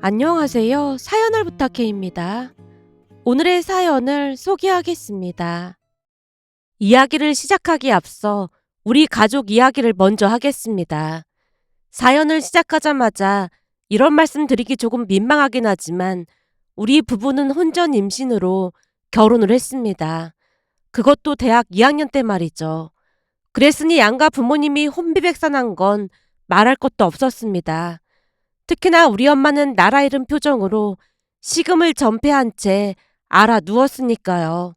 안녕하세요. 사연을 부탁해입니다. 오늘의 사연을 소개하겠습니다. 이야기를 시작하기 앞서 우리 가족 이야기를 먼저 하겠습니다. 사연을 시작하자마자 이런 말씀 드리기 조금 민망하긴 하지만 우리 부부는 혼전 임신으로 결혼을 했습니다. 그것도 대학 2학년 때 말이죠. 그랬으니 양가 부모님이 혼비백산한 건 말할 것도 없었습니다. 특히나 우리 엄마는 나라 잃은 표정으로 식음을 전폐한 채 알아 누웠으니까요.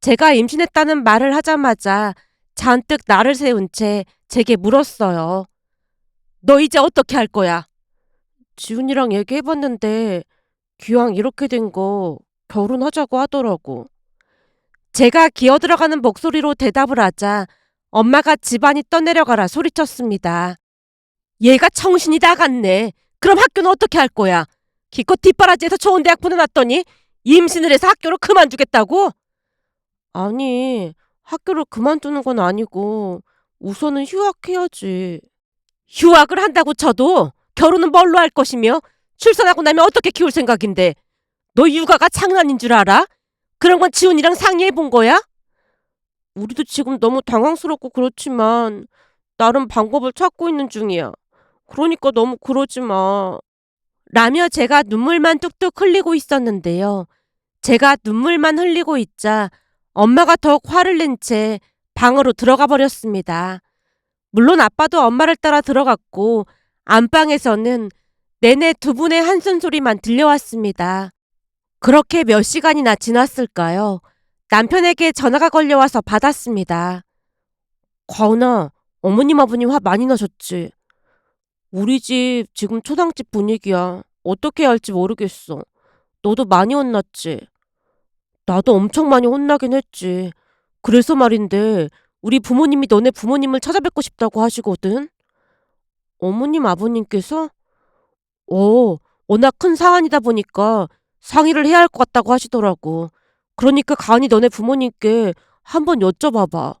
제가 임신했다는 말을 하자마자 잔뜩 나를 세운 채 제게 물었어요. 너 이제 어떻게 할 거야? 지훈이랑 얘기해봤는데 기왕 이렇게 된 거 결혼하자고 하더라고. 제가 기어들어가는 목소리로 대답을 하자 엄마가 집안이 떠내려가라 소리쳤습니다. 얘가 정신이 나갔네. 그럼 학교는 어떻게 할 거야? 기껏 뒷바라지에서 좋은 대학 보내놨더니 임신을 해서 학교를 그만두겠다고? 아니, 학교를 그만두는 건 아니고 우선은 휴학해야지. 휴학을 한다고 쳐도 결혼은 뭘로 할 것이며 출산하고 나면 어떻게 키울 생각인데? 너 육아가 장난인 줄 알아? 그런 건 지훈이랑 상의해 본 거야? 우리도 지금 너무 당황스럽고 그렇지만 나름 방법을 찾고 있는 중이야. 그러니까 너무 그러지 마. 라며 제가 눈물만 뚝뚝 흘리고 있었는데요. 제가 눈물만 흘리고 있자 엄마가 더욱 화를 낸 채 방으로 들어가 버렸습니다. 물론 아빠도 엄마를 따라 들어갔고 안방에서는 내내 두 분의 한숨 소리만 들려왔습니다. 그렇게 몇 시간이나 지났을까요? 남편에게 전화가 걸려와서 받았습니다. 과은아, 어머님 아버님 화 많이 나셨지? 우리 집 지금 초상집 분위기야. 어떻게 해야 할지 모르겠어. 너도 많이 혼났지? 나도 엄청 많이 혼나긴 했지. 그래서 말인데 우리 부모님이 너네 부모님을 찾아뵙고 싶다고 하시거든. 어머님 아버님께서 어, 워낙 큰 사안이다 보니까 상의를 해야 할 것 같다고 하시더라고. 그러니까 간이 너네 부모님께 한번 여쭤봐봐.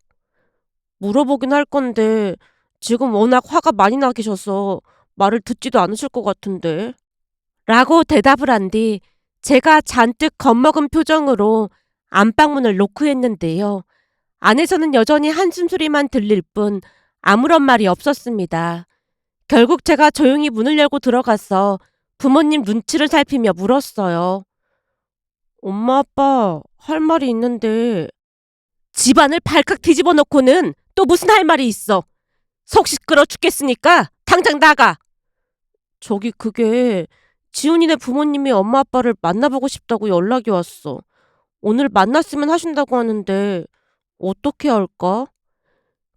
물어보긴 할 건데 지금 워낙 화가 많이 나 계셔서 말을 듣지도 않으실 것 같은데. 라고 대답을 한 뒤 제가 잔뜩 겁먹은 표정으로 안방문을 노크했는데요. 안에서는 여전히 한숨 소리만 들릴 뿐 아무런 말이 없었습니다. 결국 제가 조용히 문을 열고 들어가서 부모님 눈치를 살피며 물었어요. 엄마, 아빠, 할 말이 있는데. 집안을 발칵 뒤집어 놓고는 또 무슨 할 말이 있어? 속 시끄러 죽겠으니까 당장 나가! 저기 그게 지훈이네 부모님이 엄마 아빠를 만나보고 싶다고 연락이 왔어. 오늘 만났으면 하신다고 하는데 어떻게 할까?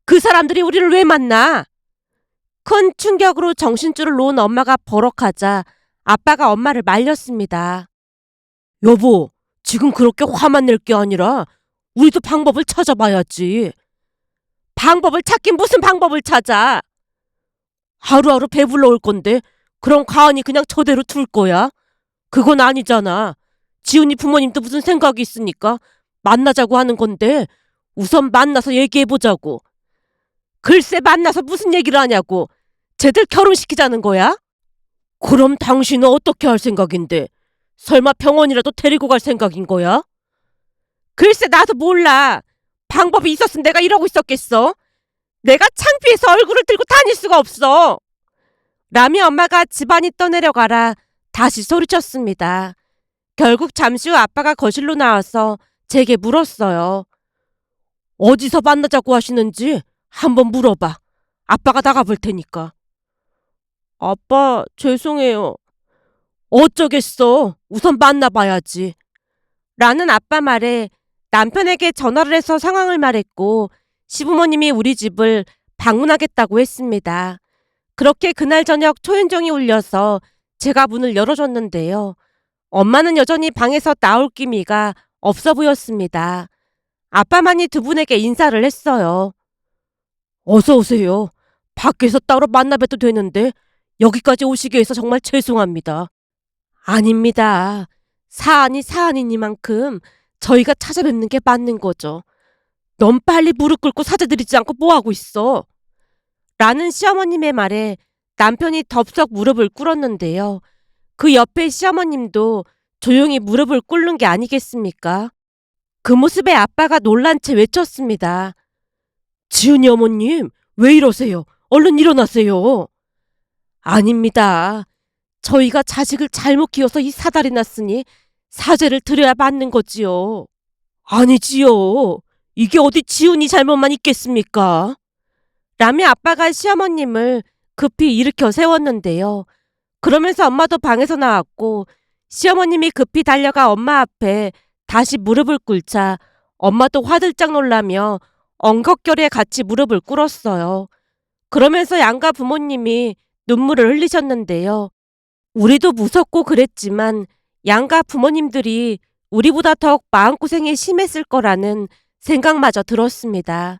그 사람들이 우리를 왜 만나? 큰 충격으로 정신줄을 놓은 엄마가 버럭하자 아빠가 엄마를 말렸습니다. 여보, 지금 그렇게 화만 낼 게 아니라 우리도 방법을 찾아봐야지. 방법을 찾긴 무슨 방법을 찾아? 하루하루 배불러 올 건데 그럼 가은이 그냥 저대로 둘 거야? 그건 아니잖아. 지훈이 부모님도 무슨 생각이 있으니까 만나자고 하는 건데 우선 만나서 얘기해보자고. 글쎄 만나서 무슨 얘기를 하냐고. 쟤들 결혼시키자는 거야? 그럼 당신은 어떻게 할 생각인데? 설마 병원이라도 데리고 갈 생각인 거야? 글쎄 나도 몰라. 방법이 있었으면 내가 이러고 있었겠어. 내가 창피해서 얼굴을 들고 다닐 수가 없어. 라며 엄마가 집안이 떠내려가라 다시 소리쳤습니다. 결국 잠시 후 아빠가 거실로 나와서 제게 물었어요. 어디서 만나자고 하시는지 한번 물어봐. 아빠가 나가볼 테니까. 아빠, 죄송해요. 어쩌겠어. 우선 만나봐야지. 라는 아빠 말에 남편에게 전화를 해서 상황을 말했고 시부모님이 우리 집을 방문하겠다고 했습니다. 그렇게 그날 저녁 초인종이 울려서 제가 문을 열어줬는데요. 엄마는 여전히 방에서 나올 기미가 없어 보였습니다. 아빠만이 두 분에게 인사를 했어요. 어서 오세요. 밖에서 따로 만나 봬도 되는데 여기까지 오시게 해서 정말 죄송합니다. 아닙니다. 사안이 사안이니만큼 저희가 찾아뵙는 게 맞는 거죠. 넌 빨리 무릎 꿇고 사죄드리지 않고 뭐하고 있어? 라는 시어머님의 말에 남편이 덥석 무릎을 꿇었는데요. 그 옆에 시어머님도 조용히 무릎을 꿇는 게 아니겠습니까? 그 모습에 아빠가 놀란 채 외쳤습니다. 지은이 어머님, 왜 이러세요? 얼른 일어나세요. 아닙니다. 저희가 자식을 잘못 키워서 이 사달이 났으니 사죄를 드려야 맞는 거지요. 아니지요. 이게 어디 지훈이 잘못만 있겠습니까? 라며 아빠가 시어머님을 급히 일으켜 세웠는데요. 그러면서 엄마도 방에서 나왔고 시어머님이 급히 달려가 엄마 앞에 다시 무릎을 꿇자 엄마도 화들짝 놀라며 엉겁결에 같이 무릎을 꿇었어요. 그러면서 양가 부모님이 눈물을 흘리셨는데요. 우리도 무섭고 그랬지만 양가 부모님들이 우리보다 더욱 마음고생이 심했을 거라는 생각마저 들었습니다.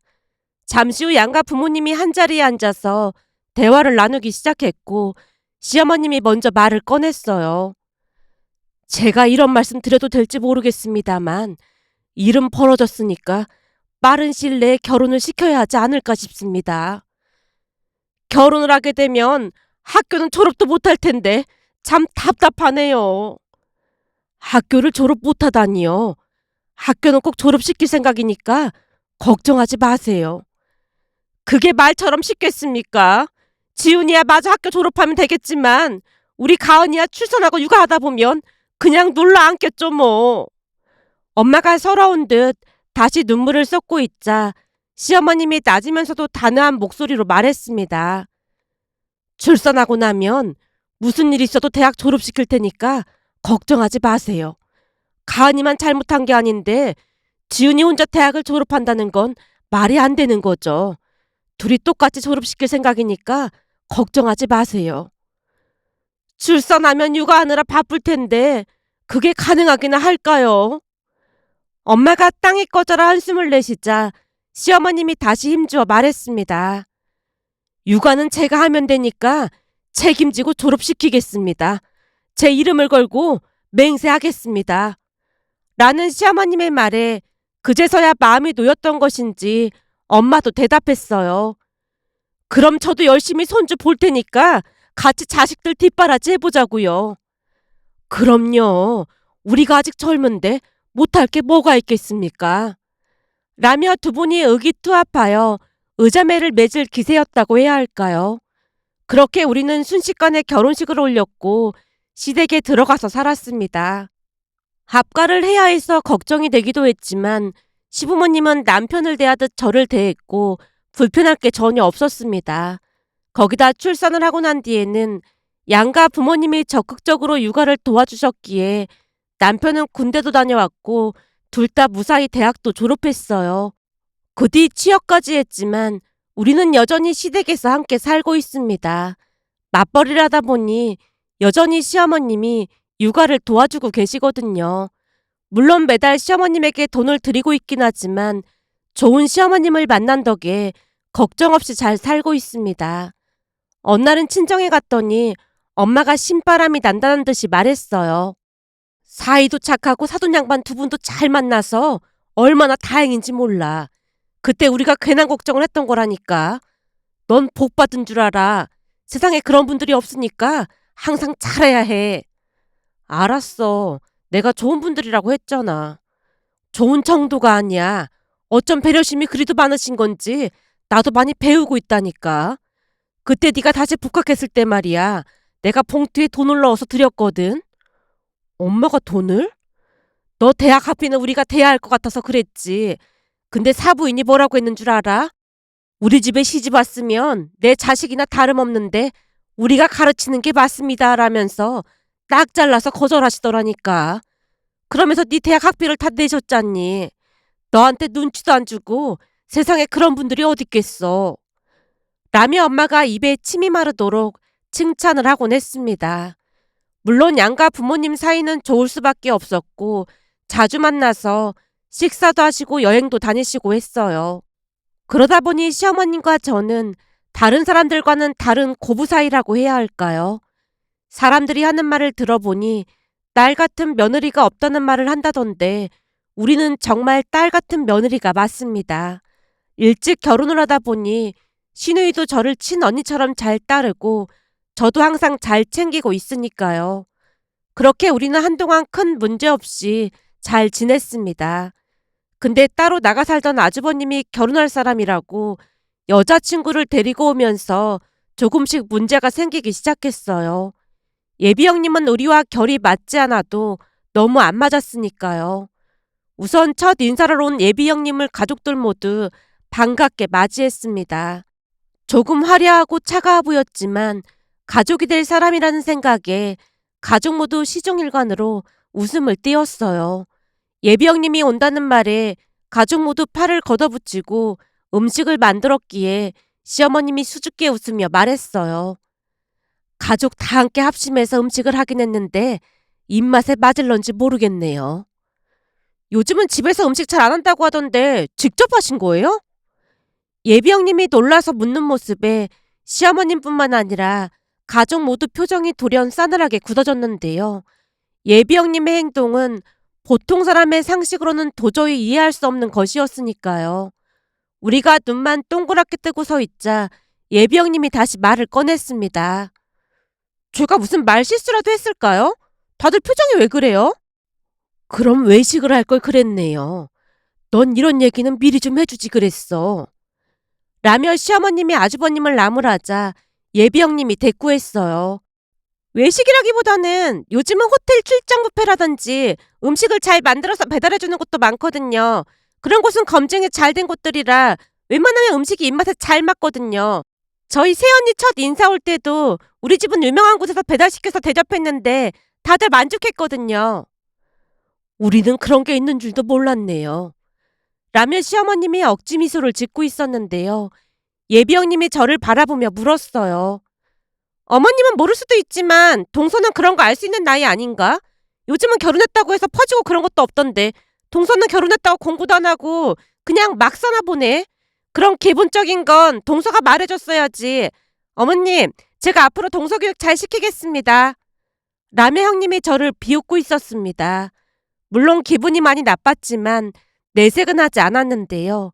잠시 후 양가 부모님이 한자리에 앉아서 대화를 나누기 시작했고 시어머님이 먼저 말을 꺼냈어요. 제가 이런 말씀 드려도 될지 모르겠습니다만 일은 벌어졌으니까 빠른 시일 내에 결혼을 시켜야 하지 않을까 싶습니다. 결혼을 하게 되면 학교는 졸업도 못할 텐데 참 답답하네요. 학교를 졸업 못하다니요. 학교는 꼭 졸업시킬 생각이니까 걱정하지 마세요. 그게 말처럼 쉽겠습니까? 지훈이야 마저 학교 졸업하면 되겠지만 우리 가은이야 출산하고 육아하다 보면 그냥 놀러 앉겠죠 뭐. 엄마가 서러운 듯 다시 눈물을 쏟고 있자 시어머님이 낮으면서도 단호한 목소리로 말했습니다. 출산하고 나면 무슨 일 있어도 대학 졸업시킬 테니까 걱정하지 마세요. 가은이만 잘못한 게 아닌데 지훈이 혼자 대학을 졸업한다는 건 말이 안 되는 거죠. 둘이 똑같이 졸업시킬 생각이니까 걱정하지 마세요. 출산하면 육아하느라 바쁠 텐데 그게 가능하기나 할까요? 엄마가 땅이 꺼져라 한숨을 내쉬자 시어머님이 다시 힘주어 말했습니다. 육아는 제가 하면 되니까 책임지고 졸업시키겠습니다. 제 이름을 걸고 맹세하겠습니다. 라는 시어머님의 말에 그제서야 마음이 놓였던 것인지 엄마도 대답했어요. 그럼 저도 열심히 손주 볼 테니까 같이 자식들 뒷바라지 해보자고요. 그럼요. 우리가 아직 젊은데 못할 게 뭐가 있겠습니까? 라며 두 분이 의기투합하여 의자매를 맺을 기세였다고 해야 할까요? 그렇게 우리는 순식간에 결혼식을 올렸고 시댁에 들어가서 살았습니다. 합가를 해야 해서 걱정이 되기도 했지만 시부모님은 남편을 대하듯 저를 대했고 불편할 게 전혀 없었습니다. 거기다 출산을 하고 난 뒤에는 양가 부모님이 적극적으로 육아를 도와주셨기에 남편은 군대도 다녀왔고 둘 다 무사히 대학도 졸업했어요. 그 뒤 취업까지 했지만 우리는 여전히 시댁에서 함께 살고 있습니다. 맞벌이를 하다 보니 여전히 시어머님이 육아를 도와주고 계시거든요. 물론 매달 시어머님에게 돈을 드리고 있긴 하지만 좋은 시어머님을 만난 덕에 걱정 없이 잘 살고 있습니다. 어느 날은 친정에 갔더니 엄마가 신바람이 난다는 듯이 말했어요. 사이도 착하고 사돈 양반 두 분도 잘 만나서 얼마나 다행인지 몰라. 그때 우리가 괜한 걱정을 했던 거라니까. 넌 복 받은 줄 알아. 세상에 그런 분들이 없으니까 항상 잘해야 해. 알았어. 내가 좋은 분들이라고 했잖아. 좋은 정도가 아니야. 어쩜 배려심이 그리도 많으신 건지 나도 많이 배우고 있다니까. 그때 네가 다시 복학했을 때 말이야. 내가 봉투에 돈을 넣어서 드렸거든. 엄마가 돈을? 너 대학 학비는 우리가 대야 할 것 같아서 그랬지. 근데 사부인이 뭐라고 했는 줄 알아? 우리 집에 시집 왔으면 내 자식이나 다름없는데 우리가 가르치는 게 맞습니다. 라면서 딱 잘라서 거절하시더라니까. 그러면서 네 대학 학비를 다 내셨잖니. 너한테 눈치도 안 주고 세상에 그런 분들이 어딨겠어. 라며 엄마가 입에 침이 마르도록 칭찬을 하곤 했습니다. 물론 양가 부모님 사이는 좋을 수밖에 없었고 자주 만나서 식사도 하시고 여행도 다니시고 했어요. 그러다 보니 시어머님과 저는 다른 사람들과는 다른 고부 사이라고 해야 할까요? 사람들이 하는 말을 들어보니 딸 같은 며느리가 없다는 말을 한다던데 우리는 정말 딸 같은 며느리가 맞습니다. 일찍 결혼을 하다 보니 신우이도 저를 친언니처럼 잘 따르고 저도 항상 잘 챙기고 있으니까요. 그렇게 우리는 한동안 큰 문제 없이 잘 지냈습니다. 근데 따로 나가 살던 아주버님이 결혼할 사람이라고 여자친구를 데리고 오면서 조금씩 문제가 생기기 시작했어요. 예비 형님은 우리와 결이 맞지 않아도 너무 안 맞았으니까요. 우선 첫 인사를 온 예비 형님을 가족들 모두 반갑게 맞이했습니다. 조금 화려하고 차가워 보였지만 가족이 될 사람이라는 생각에 가족 모두 시종일관으로 웃음을 띄웠어요. 예비 형님이 온다는 말에 가족 모두 팔을 걷어붙이고 음식을 만들었기에 시어머님이 수줍게 웃으며 말했어요. 가족 다 함께 합심해서 음식을 하긴 했는데 입맛에 맞을런지 모르겠네요. 요즘은 집에서 음식 잘 안 한다고 하던데 직접 하신 거예요? 예비 형님이 놀라서 묻는 모습에 시어머님뿐만 아니라 가족 모두 표정이 돌연 싸늘하게 굳어졌는데요. 예비 형님의 행동은 보통 사람의 상식으로는 도저히 이해할 수 없는 것이었으니까요. 우리가 눈만 동그랗게 뜨고 서 있자 예비 형님이 다시 말을 꺼냈습니다. 제가 무슨 말 실수라도 했을까요? 다들 표정이 왜 그래요? 그럼 외식을 할 걸 그랬네요. 넌 이런 얘기는 미리 좀 해주지 그랬어. 라며 시어머님이 아주버님을 나무라자 예비 형님이 대꾸했어요. 외식이라기보다는 요즘은 호텔 출장 뷔페라든지 음식을 잘 만들어서 배달해주는 곳도 많거든요. 그런 곳은 검증이 잘 된 곳들이라 웬만하면 음식이 입맛에 잘 맞거든요. 저희 새언니 첫 인사 올 때도 우리 집은 유명한 곳에서 배달시켜서 대접했는데 다들 만족했거든요. 우리는 그런 게 있는 줄도 몰랐네요. 라며 시어머님이 억지 미소를 짓고 있었는데요. 예비 형님이 저를 바라보며 물었어요. 어머님은 모를 수도 있지만 동서는 그런 거 알 수 있는 나이 아닌가? 요즘은 결혼했다고 해서 퍼지고 그런 것도 없던데 동서는 결혼했다고 공부도 안 하고 그냥 막 사나 보네. 그런 기본적인 건 동서가 말해줬어야지. 어머님, 제가 앞으로 동서 교육 잘 시키겠습니다. 라며 형님이 저를 비웃고 있었습니다. 물론 기분이 많이 나빴지만 내색은 하지 않았는데요.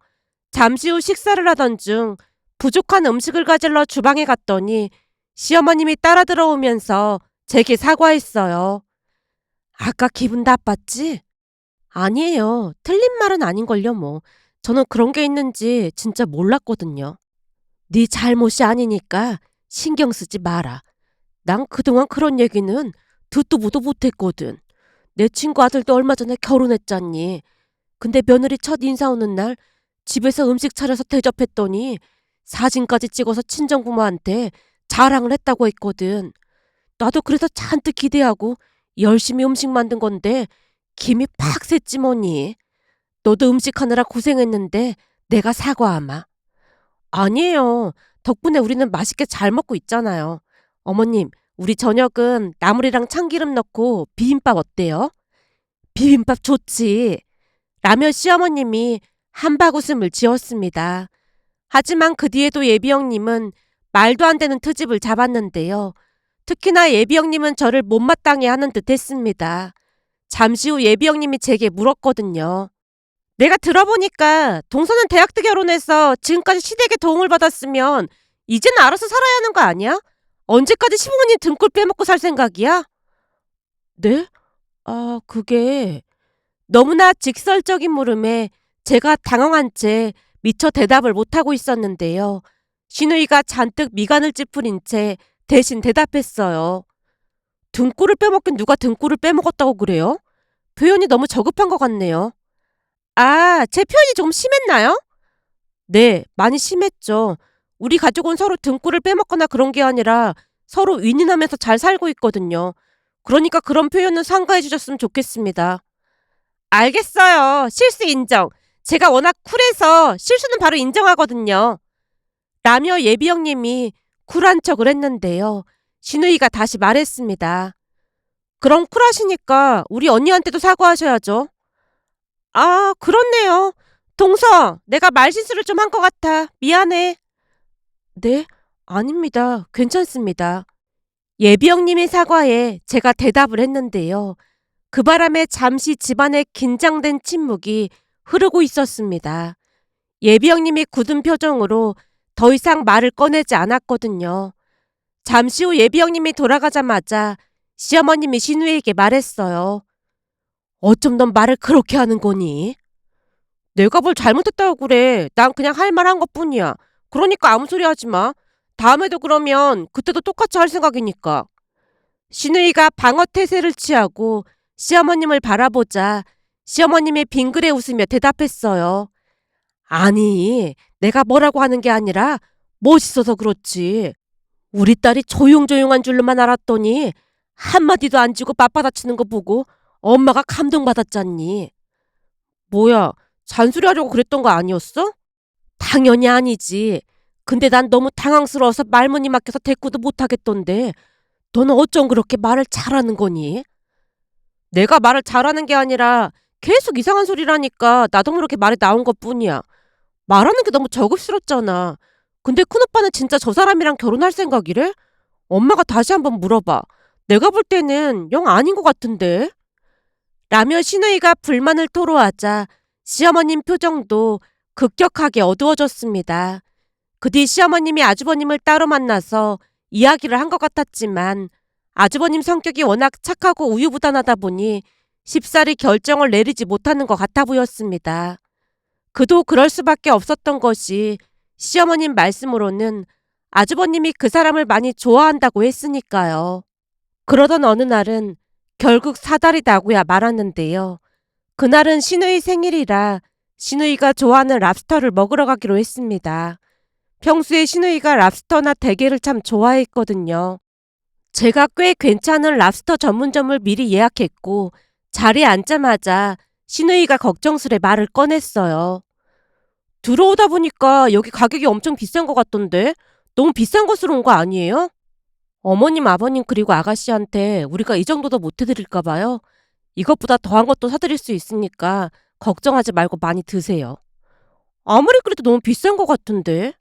잠시 후 식사를 하던 중 부족한 음식을 가질러 주방에 갔더니 시어머님이 따라 들어오면서 제게 사과했어요. 아까 기분 나빴지? 아니에요. 틀린 말은 아닌걸요, 뭐. 저는 그런 게 있는지 진짜 몰랐거든요. 네 잘못이 아니니까 신경 쓰지 마라. 난 그동안 그런 얘기는 듣도 보도 못했거든. 내 친구 아들도 얼마 전에 결혼했잖니. 근데 며느리 첫 인사 오는 날 집에서 음식 차려서 대접했더니 사진까지 찍어서 친정부모한테 자랑을 했다고 했거든. 나도 그래서 잔뜩 기대하고 열심히 음식 만든 건데 김이 팍 샜지 뭐니. 너도 음식하느라 고생했는데 내가 사과하마. 아니에요. 덕분에 우리는 맛있게 잘 먹고 있잖아요. 어머님, 우리 저녁은 나물이랑 참기름 넣고 비빔밥 어때요? 비빔밥 좋지. 라며 시어머님이 한바구음을 지었습니다. 하지만 그 뒤에도 예비 형님은 말도 안 되는 트집을 잡았는데요. 특히나 예비 형님은 저를 못마땅해 하는 듯 했습니다. 잠시 후 예비 형님이 제게 물었거든요. 내가 들어보니까 동서는 대학 때 결혼해서 지금까지 시댁에 도움을 받았으면 이제는 알아서 살아야 하는 거 아니야? 언제까지 시부모님 등골 빼먹고 살 생각이야? 네? 아, 그게 너무나 직설적인 물음에 제가 당황한 채 미처 대답을 못하고 있었는데요. 신우이가 잔뜩 미간을 찌푸린 채 대신 대답했어요. 등골을 빼먹긴 누가 등골을 빼먹었다고 그래요? 표현이 너무 저급한 것 같네요. 아, 제 표현이 좀 심했나요? 네, 많이 심했죠. 우리 가족은 서로 등골을 빼먹거나 그런 게 아니라 서로 윈윈하면서 잘 살고 있거든요. 그러니까 그런 표현은 상가해 주셨으면 좋겠습니다. 알겠어요. 실수 인정. 제가 워낙 쿨해서 실수는 바로 인정하거든요. 라며 예비 형님이 쿨한 척을 했는데요. 신우이가 다시 말했습니다. 그럼 쿨하시니까 우리 언니한테도 사과하셔야죠. 아, 그렇네요. 동서, 내가 말실수를 좀 한 것 같아. 미안해. 네? 아닙니다. 괜찮습니다. 예비 형님의 사과에 제가 대답을 했는데요. 그 바람에 잠시 집안에 긴장된 침묵이 흐르고 있었습니다. 예비 형님이 굳은 표정으로 더 이상 말을 꺼내지 않았거든요. 잠시 후 예비 형님이 돌아가자마자 시어머님이 신우이에게 말했어요. 어쩜 넌 말을 그렇게 하는 거니? 내가 뭘 잘못했다고 그래. 난 그냥 할 말 한 것 뿐이야. 그러니까 아무 소리 하지 마. 다음에도 그러면 그때도 똑같이 할 생각이니까. 신우이가 방어 태세를 취하고 시어머님을 바라보자 시어머님이 빙그레 웃으며 대답했어요. 아니, 내가 뭐라고 하는 게 아니라 멋있어서 그렇지. 우리 딸이 조용조용한 줄로만 알았더니 한마디도 안 지고 맞받아치는 거 보고 엄마가 감동받았잖니. 뭐야, 잔소리하려고 그랬던 거 아니었어? 당연히 아니지. 근데 난 너무 당황스러워서 말문이 막혀서 대꾸도 못하겠던데 너는 어쩜 그렇게 말을 잘하는 거니? 내가 말을 잘하는 게 아니라 계속 이상한 소리라니까 나도 모르게 말이 나온 것 뿐이야. 말하는 게 너무 저급스럽잖아. 근데 큰오빠는 진짜 저 사람이랑 결혼할 생각이래? 엄마가 다시 한번 물어봐. 내가 볼 때는 영 아닌 것 같은데. 라며 신우이가 불만을 토로하자 시어머님 표정도 급격하게 어두워졌습니다. 그 뒤 시어머님이 아주버님을 따로 만나서 이야기를 한 것 같았지만 아주버님 성격이 워낙 착하고 우유부단하다 보니 쉽사리 결정을 내리지 못하는 것 같아 보였습니다. 그도 그럴 수밖에 없었던 것이 시어머님 말씀으로는 아주버님이 그 사람을 많이 좋아한다고 했으니까요. 그러던 어느 날은 결국 나고야 말았는데요. 그날은 신우이 생일이라 신우이가 좋아하는 랍스터를 먹으러 가기로 했습니다. 평소에 신우이가 랍스터나 대게를 참 좋아했거든요. 제가 꽤 괜찮은 랍스터 전문점을 미리 예약했고 자리에 앉자마자 신우이가 걱정스레 말을 꺼냈어요. 들어오다 보니까 여기 가격이 엄청 비싼 것 같던데 너무 비싼 것으로 온 거 아니에요? 어머님, 아버님 그리고 아가씨한테 우리가 이 정도도 못 해드릴까 봐요. 이것보다 더한 것도 사드릴 수 있으니까 걱정하지 말고 많이 드세요. 아무리 그래도 너무 비싼 것 같은데.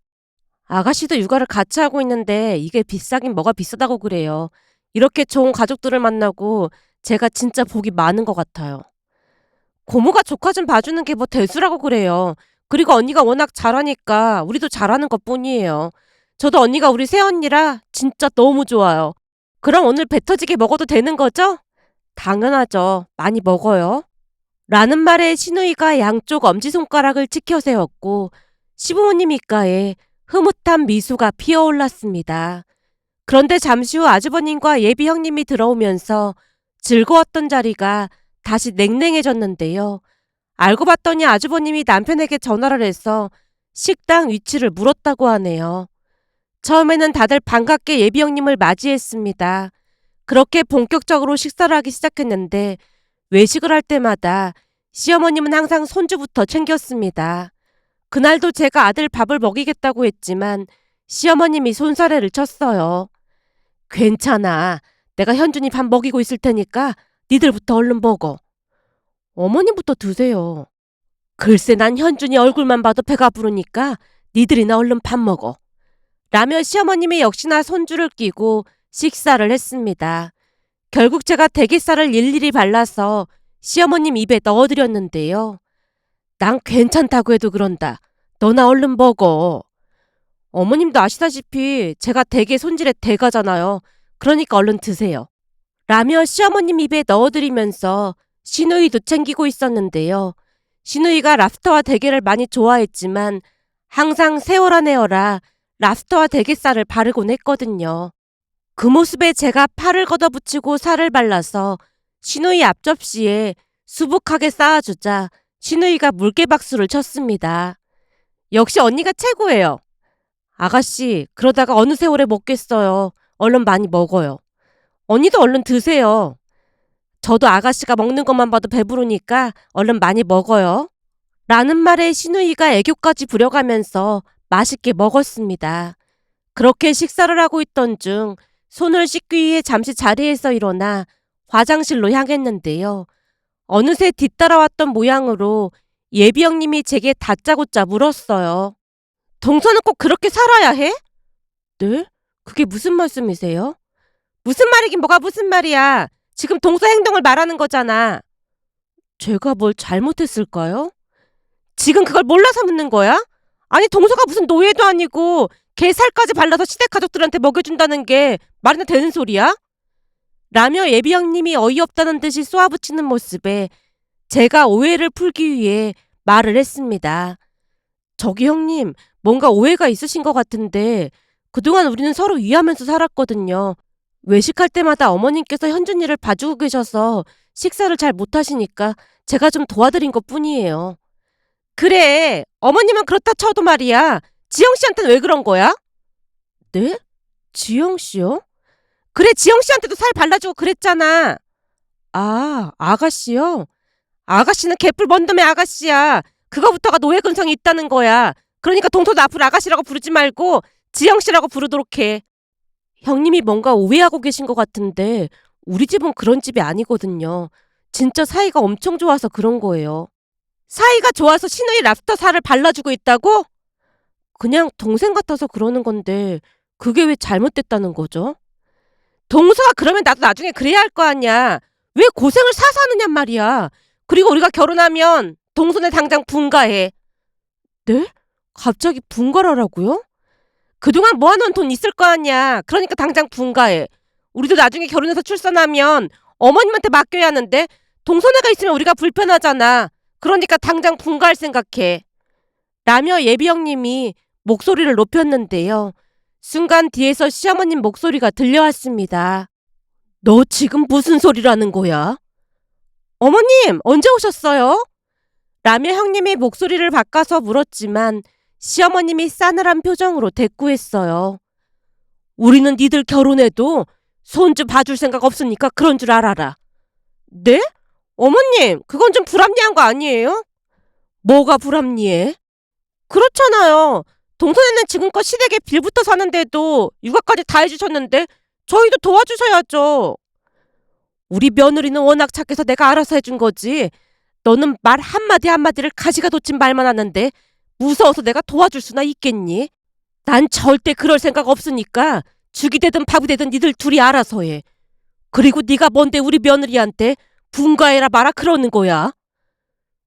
아가씨도 육아를 같이 하고 있는데 이게 비싸긴 뭐가 비싸다고 그래요. 이렇게 좋은 가족들을 만나고 제가 진짜 복이 많은 것 같아요. 고모가 조카 좀 봐주는 게 뭐 대수라고 그래요. 그리고 언니가 워낙 잘하니까 우리도 잘하는 것 뿐이에요. 저도 언니가 우리 새언니라 진짜 너무 좋아요. 그럼 오늘 배 터지게 먹어도 되는 거죠? 당연하죠. 많이 먹어요. 라는 말에 신우이가 양쪽 엄지손가락을 치켜 세웠고 시부모님 입가에 흐뭇한 미소가 피어올랐습니다. 그런데 잠시 후 아주버님과 예비 형님이 들어오면서 즐거웠던 자리가 다시 냉랭해졌는데요. 알고 봤더니 아주버님이 남편에게 전화를 해서 식당 위치를 물었다고 하네요. 처음에는 다들 반갑게 예비 형님을 맞이했습니다. 그렇게 본격적으로 식사를 하기 시작했는데 외식을 할 때마다 시어머님은 항상 손주부터 챙겼습니다. 그날도 제가 아들 밥을 먹이겠다고 했지만 시어머님이 손사래를 쳤어요. 괜찮아. 내가 현준이 밥 먹이고 있을 테니까 니들부터 얼른 먹어. 어머님부터 드세요. 글쎄 난 현준이 얼굴만 봐도 배가 부르니까 니들이나 얼른 밥 먹어. 라며 시어머님이 역시나 손주를 끼고 식사를 했습니다. 결국 제가 대게살을 일일이 발라서 시어머님 입에 넣어드렸는데요. 난 괜찮다고 해도 그런다. 너나 얼른 먹어. 어머님도 아시다시피 제가 대게 손질의 대가잖아요. 그러니까 얼른 드세요. 라며 시어머님 입에 넣어드리면서 신우이도 챙기고 있었는데요. 신우이가 랍스터와 대게를 많이 좋아했지만 항상 세월아 내어라 랍스터와 대게살을 바르곤 했거든요. 그 모습에 제가 팔을 걷어붙이고 살을 발라서 신우이 앞접시에 수북하게 쌓아주자 신우이가 물개박수를 쳤습니다. 역시 언니가 최고예요. 아가씨, 그러다가 어느 세월에 먹겠어요. 얼른 많이 먹어요. 언니도 얼른 드세요. 저도 아가씨가 먹는 것만 봐도 배부르니까 얼른 많이 먹어요. 라는 말에 신우이가 애교까지 부려가면서 맛있게 먹었습니다. 그렇게 식사를 하고 있던 중 손을 씻기 위해 잠시 자리에서 일어나 화장실로 향했는데요. 어느새 뒤따라왔던 모양으로 예비 형님이 제게 다짜고짜 물었어요. 동서는 꼭 그렇게 살아야 해? 네? 그게 무슨 말씀이세요? 무슨 말이긴 뭐가 무슨 말이야. 지금 동서 행동을 말하는 거잖아. 제가 뭘 잘못했을까요? 지금 그걸 몰라서 묻는 거야? 아니 동서가 무슨 노예도 아니고 개 살까지 발라서 시댁 가족들한테 먹여준다는 게 말이나 되는 소리야? 라며 예비 형님이 어이없다는 듯이 쏘아붙이는 모습에 제가 오해를 풀기 위해 말을 했습니다. 저기 형님, 뭔가 오해가 있으신 것 같은데 그동안 우리는 서로 위하면서 살았거든요. 외식할 때마다 어머님께서 현준이를 봐주고 계셔서 식사를 잘 못하시니까 제가 좀 도와드린 것 뿐이에요. 그래, 어머님은 그렇다 쳐도 말이야. 지영 씨한테는 왜 그런 거야? 네? 지영 씨요? 그래, 지영 씨한테도 살 발라주고 그랬잖아. 아, 아가씨요? 아가씨는 개뿔 먼놈의 아가씨야. 그거부터가 노예 근성이 있다는 거야. 그러니까 동서도 앞으로 아가씨라고 부르지 말고 지영 씨라고 부르도록 해. 형님이 뭔가 오해하고 계신 것 같은데 우리 집은 그런 집이 아니거든요. 진짜 사이가 엄청 좋아서 그런 거예요. 사이가 좋아서 신우이 랍스터 살을 발라주고 있다고? 그냥 동생 같아서 그러는 건데 그게 왜 잘못됐다는 거죠? 동서가 그러면 나도 나중에 그래야 할 거 아니야. 왜 고생을 사서 하느냔 말이야. 그리고 우리가 결혼하면 동선에 당장 분가해. 네? 갑자기 분가라라고요? 그동안 모아놓은 돈 있을 거 아니야. 그러니까 당장 분가해. 우리도 나중에 결혼해서 출산하면 어머님한테 맡겨야 하는데 동선애가 있으면 우리가 불편하잖아. 그러니까 당장 분가할 생각해. 라며 예비 형님이 목소리를 높였는데요. 순간 뒤에서 시어머님 목소리가 들려왔습니다. 너 지금 무슨 소리라는 거야? 어머님, 언제 오셨어요? 라며 형님이 목소리를 바꿔서 물었지만 시어머님이 싸늘한 표정으로 대꾸했어요. 우리는 니들 결혼해도 손주 봐줄 생각 없으니까 그런 줄 알아라. 네? 어머님, 그건 좀 불합리한 거 아니에요? 뭐가 불합리해? 그렇잖아요. 동선에는 지금껏 시댁에 빌부터 사는데도 육아까지 다 해주셨는데 저희도 도와주셔야죠. 우리 며느리는 워낙 착해서 내가 알아서 해준 거지. 너는 말 한마디 한마디를 가시가 돋친 말만 하는데 무서워서 내가 도와줄 수나 있겠니? 난 절대 그럴 생각 없으니까 죽이 되든 밥이 되든 니들 둘이 알아서 해. 그리고 네가 뭔데 우리 며느리한테 분가해라 마라 그러는 거야.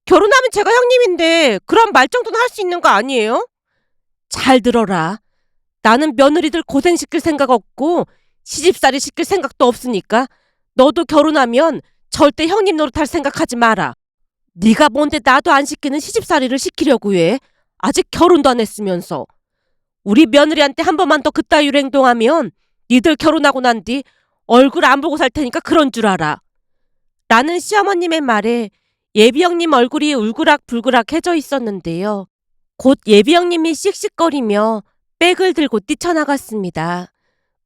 결혼하면 제가 형님인데 그런 말 정도는 할 수 있는 거 아니에요? 잘 들어라. 나는 며느리들 고생시킬 생각 없고 시집살이 시킬 생각도 없으니까 너도 결혼하면 절대 형님 노릇할 생각하지 마라. 네가 뭔데 나도 안 시키는 시집살이를 시키려고 해. 아직 결혼도 안 했으면서. 우리 며느리한테 한 번만 더 그따위로 행동하면 니들 결혼하고 난 뒤 얼굴 안 보고 살 테니까 그런 줄 알아. 라는 시어머님의 말에 예비 형님 얼굴이 울그락불그락해져 있었는데요. 곧 예비 형님이 씩씩거리며 백을 들고 뛰쳐나갔습니다.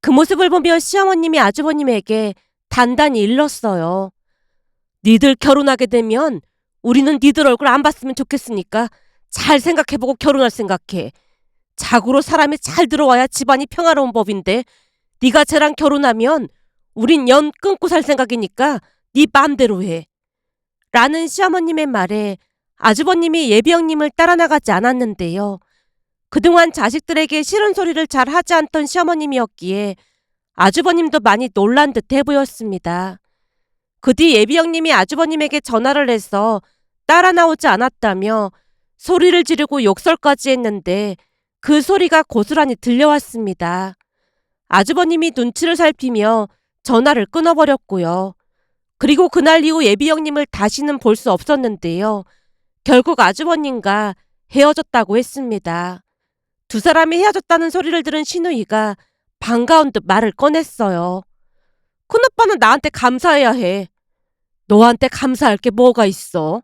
그 모습을 보며 시어머님이 아주버님에게 단단히 일렀어요. 니들 결혼하게 되면 우리는 니들 얼굴 안 봤으면 좋겠으니까 잘 생각해보고 결혼할 생각해. 자고로 사람이 잘 들어와야 집안이 평화로운 법인데 네가 쟤랑 결혼하면 우린 연 끊고 살 생각이니까 네 맘대로 해. 라는 시어머님의 말에 아주버님이 예비 형님을 따라 나가지 않았는데요. 그동안 자식들에게 싫은 소리를 잘 하지 않던 시어머님이었기에 아주버님도 많이 놀란 듯해 보였습니다. 그 뒤 예비 형님이 아주버님에게 전화를 해서 따라 나오지 않았다며 소리를 지르고 욕설까지 했는데 그 소리가 고스란히 들려왔습니다. 아주버님이 눈치를 살피며 전화를 끊어버렸고요. 그리고 그날 이후 예비 형님을 다시는 볼 수 없었는데요. 결국 아주버님과 헤어졌다고 했습니다. 두 사람이 헤어졌다는 소리를 들은 신우이가 반가운 듯 말을 꺼냈어요. 큰오빠는 나한테 감사해야 해. 너한테 감사할 게 뭐가 있어?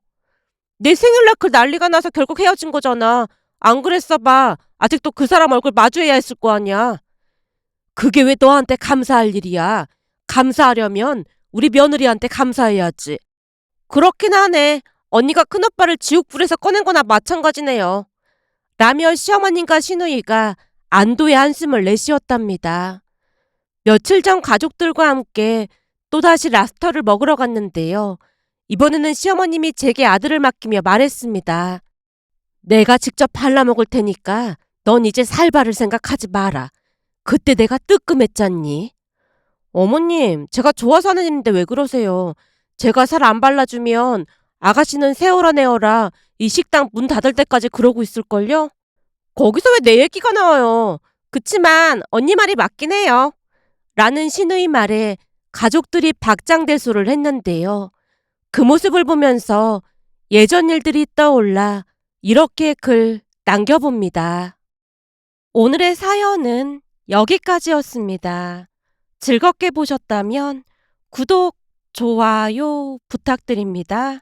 내 생일 날 그 난리가 나서 결국 헤어진 거잖아. 안 그랬어 봐. 아직도 그 사람 얼굴 마주해야 했을 거 아니야. 그게 왜 너한테 감사할 일이야? 감사하려면 우리 며느리한테 감사해야지. 그렇긴 하네. 언니가 큰오빠를 지옥불에서 꺼낸 거나 마찬가지네요. 라며 시어머님과 신우이가 안도의 한숨을 내쉬었답니다. 며칠 전 가족들과 함께 또다시 라스터를 먹으러 갔는데요. 이번에는 시어머님이 제게 아들을 맡기며 말했습니다. 내가 직접 발라먹을 테니까 넌 이제 살바를 생각하지 마라. 그때 내가 뜨끔했잖니. 어머님, 제가 좋아서 하는 일인데 왜 그러세요? 제가 살 안 발라주면 아가씨는 세워라 내어라 이 식당 문 닫을 때까지 그러고 있을걸요? 거기서 왜 내 얘기가 나와요? 그치만 언니 말이 맞긴 해요. 라는 신우의 말에 가족들이 박장대소를 했는데요. 그 모습을 보면서 예전 일들이 떠올라 이렇게 글 남겨봅니다. 오늘의 사연은 여기까지였습니다. 즐겁게 보셨다면 구독, 좋아요 부탁드립니다.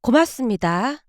고맙습니다.